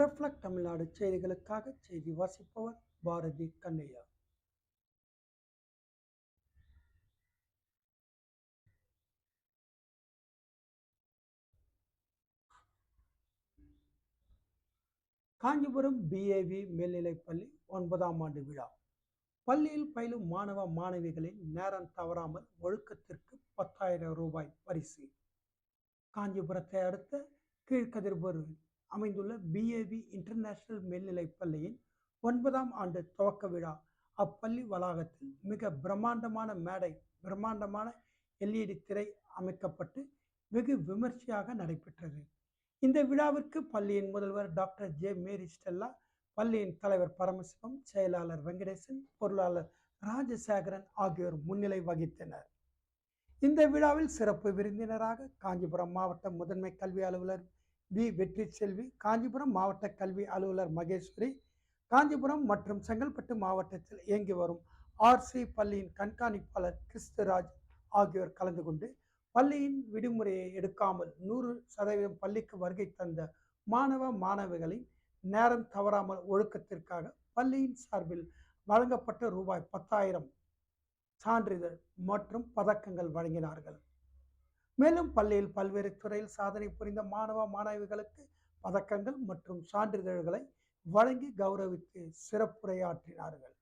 Reflect Tamil Nadu செய்திகளுக்காக செய்தி வாசிப்பவர் பாரதி கண்ணையா. காஞ்சிபுரம் பிஏவி மேல்நிலைப்பள்ளி ஒன்பதாம் ஆண்டு விழா. பள்ளியில் பயிலும் மாணவ மாணவிகளின் நேரம் தவறாமல் ஒழுக்கத்திற்கு பத்தாயிரம் ரூபாய் பரிசு. காஞ்சிபுரத்தை அடுத்த கீழ்கதிர்பூரில் அமைந்துள்ள பிஏவி இன்டர்நேஷனல் மேல்நிலைப் பள்ளியின் ஒன்பதாம் ஆண்டு துவக்க விழா. அப்பள்ளி வளாகத்தில் மிக பிரம்மாண்டமான மேடை பிரம்மாண்டமான எல்இடி திரை அமைக்கப்பட்டு வெகு விமர்சையாக நடைபெற்றது. இந்த விழாவிற்கு பள்ளியின் முதல்வர் டாக்டர் ஜே மேரி ஸ்டெல்லா பள்ளியின் தலைவர் பரமசிவம் செயலாளர் வெங்கடேசன் பொருளாளர் ராஜசேகரன் ஆகியோர் முன்னிலை வகித்தனர். இந்த விழாவில் சிறப்பு விருந்தினராக காஞ்சிபுரம் மாவட்ட முதன்மை கல்வி அலுவலர் வி வெற்றி செல்வி காஞ்சிபுரம் மாவட்ட கல்வி அலுவலர் மகேஸ்வரி காஞ்சிபுரம் மற்றும் செங்கல்பட்டு மாவட்டத்தில் இயங்கி வரும் ஆர்சி பள்ளியின் கண்காணிப்பாளர் கிறிஸ்துராஜ் ஆகியோர் கலந்து கொண்டு பள்ளியின் விடுமுறையை எடுக்காமல் நூறு சதவீதம் பள்ளிக்கு வருகை தந்த மாணவ மாணவிகளின் நேரம் தவறாமல் ஒழுக்கத்திற்காக பள்ளியின் சார்பில் வழங்கப்பட்ட ரூபாய் பத்தாயிரம் சான்றிதழ் மற்றும் பதக்கங்கள் வழங்கினார்கள். மேலும் பள்ளியில் பல்வேறு துறையில் சாதனை புரிந்த மாணவ மாணவிகளுக்கு பதக்கங்கள் மற்றும் சான்றிதழ்களை வழங்கி கௌரவித்து சிறப்புரையாற்றினார்கள்.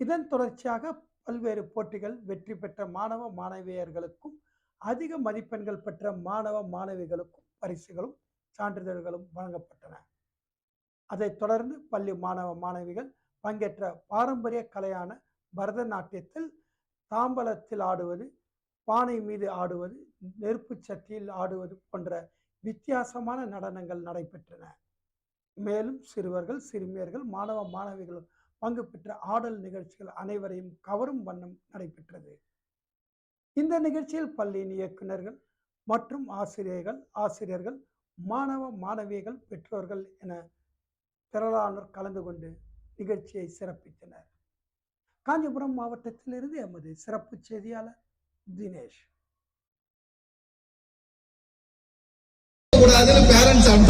இதன் தொடர்ச்சியாக பல்வேறு போட்டிகள் வெற்றி பெற்ற மாணவ மாணவியர்களுக்கும் அதிக மதிப்பெண்கள் பெற்ற மாணவ மாணவிகளுக்கும் பரிசுகளும் சான்றிதழ்களும் வழங்கப்பட்டன. அதைத் தொடர்ந்து பள்ளி மாணவ மாணவிகள் பங்கேற்ற பாரம்பரிய கலையான பரதநாட்டியத்தில் தாம்பலத்தில் ஆடுவது பானை மீது ஆடுவது நெருப்பு சட்டியில் ஆடுவது போன்ற வித்தியாசமான நடனங்கள் நடைபெற்றன. மேலும் சிறுவர்கள் சிறுமியர்கள் மாணவ மாணவிகள் பங்கு பெற்ற ஆடல் நிகழ்ச்சிகள் அனைவரையும் கவரும் வண்ணம் நடைபெற்றது. இந்த நிகழ்ச்சியில் பள்ளியின் இயக்குநர்கள் மற்றும் ஆசிரியர்கள் ஆசிரியர்கள் மாணவ மாணவிகள் பெற்றோர்கள் என திரளானோர் கலந்து கொண்டு நிகழ்ச்சியை சிறப்பித்தனர். காஞ்சிபுரம் மாவட்டத்திலிருந்து எமது சிறப்பு செய்தியாளர் దినేష్. കൂടാതെ പാരന്റ്സ് ആണ്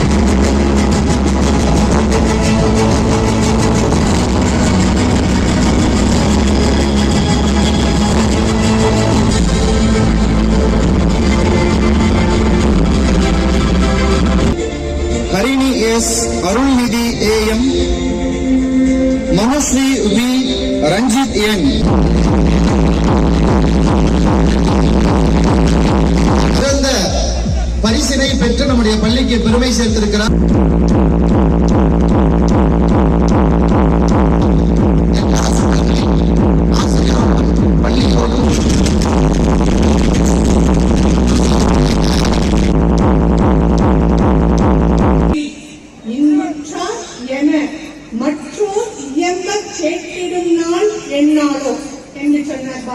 Harini S Arunnidhi AM Mahashree V Ranjith N.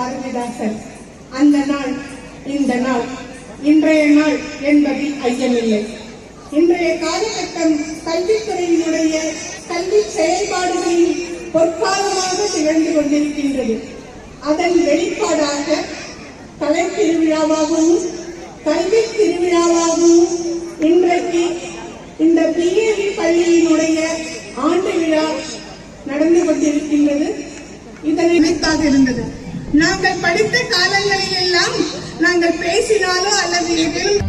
Bharathidasan அந்த நாள் இந்த நாள் இன்றைய நாள் என்பதில் ஐயமில்லை. இன்றைய காலகட்டம் கல்வித்துறையினுடைய கல்வி செயல்பாடுகளில் பொற்காலமாக திகழ்ந்து கொண்டிருக்கின்றது. அதன் வெளிப்பாடாக கலை திருவிழாவாகவும் கல்வி திருவிழாவாகவும் இன்றைக்கு இந்த பிஏவி பள்ளியினுடைய ஆண்டு விழா நடந்து கொண்டிருக்கின்றது. இதனை நினைத்தாக இருந்தது. நாங்கள் படித்த காலங்களில் எல்லாம் நாங்கள் பேசினாலோ அல்லது எதிலும்